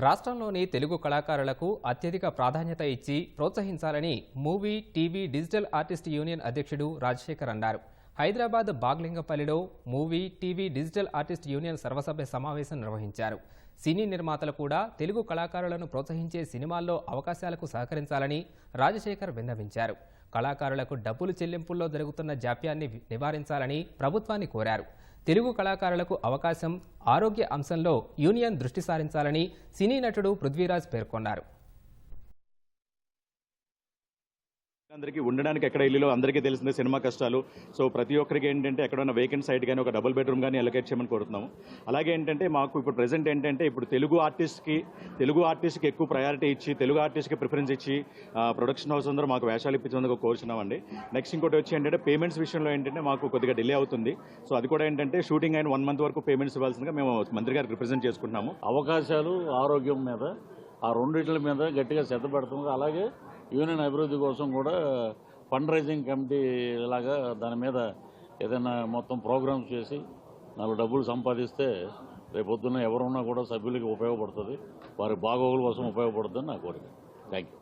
రాష్ట్రంలోని తెలుగు కళాకారులకు అత్యధిక ప్రాధాన్యత ఇచ్చి ప్రోత్సహించాలని movie TV digital artist union అధ్యక్షుడు రాజశేఖర్ అన్నారు. Hyderabad బాగ్లింగపల్లిలో movie TV digital artist union సర్వసభ్య సమావేశం నిర్వహించారు. సినీ నిర్మాతలు కూడా తెలుగు కళాకారులను ప్రోత్సహించే సినిమాల్లో అవకాశాలకు సహకరించాలని రాజశేఖర్ విన్నవించారు. కళాకారులకు డబ్బులు చెల్లింపుల్లో జరుగుతున్న జాప్యాన్ని నివారించాలని ప్రభుత్వాన్ని కోరారు. తెలుగు కళాకారులకు అవకాశం ఆరోగ్య అంశంలో యూనియన్ దృష్టి సారించాలని సినీ నటుడు పృథ్వీరాజ్ పేర్కొన్నారు. అందరికీ ఉండడానికి ఎక్కడ ఇల్లులో అందరికీ తెలిసిందే సినిమా కష్టాలు. సో ప్రతి ఒక్కరికి ఏంటంటే ఎక్కడైనా వేకెంట్ సైట్ కానీ ఒక డబుల్ బెడ్రూమ్ కానీ అలొకేట్ చేయమని కోరుతున్నాము. అలాగే ఏంటంటే మాకు ఇప్పుడు ప్రెసెంట్ ఏంటంటే ఇప్పుడు తెలుగు ఆర్టిస్ట్కి తెలుగు ఆర్టిస్ట్కి ఎక్కువ ప్రయారిటీ ఇచ్చి తెలుగు ఆర్టిస్ట్కి ప్రిఫరెన్స్ ఇచ్చి ప్రొడక్షన్ హౌస్ అందరూ మాకు వేషాలు ఇప్పించేందుకు కోరుచున్నామండి. నెక్స్ట్ ఇంకోటి వచ్చి ఏంటంటే పేమెంట్స్ విషయంలో ఏంటంటే మాకు కొద్దిగా డిలే అవుతుంది. సో అది కూడా ఏంటంటే షూటింగ్ అయిన వన్ మంత్ వరకు పేమెంట్స్ ఇవ్వాల్సిందిగా మేము మంత్రి గారికి రిప్రజెంట్ చేసుకుంటున్నాము. అవకాశాలు ఆరోగ్యం మీద ఆ రెండింటి మీద గట్టిగా శ్రద్ధ పెడుతుంది అలాగే యూనియన్ అభివృద్ధి కోసం కూడా ఫండ్ రైజింగ్ కమిటీ లాగా దాని మీద ఏదైనా మొత్తం ప్రోగ్రామ్స్ చేసి నాలుగు డబ్బులు సంపాదిస్తే రేపొద్దున ఎవరున్నా కూడా సభ్యులకి ఉపయోగపడుతుంది. వారి బాగోగుల కోసం ఉపయోగపడుతుంది నా కోరిక. Thank you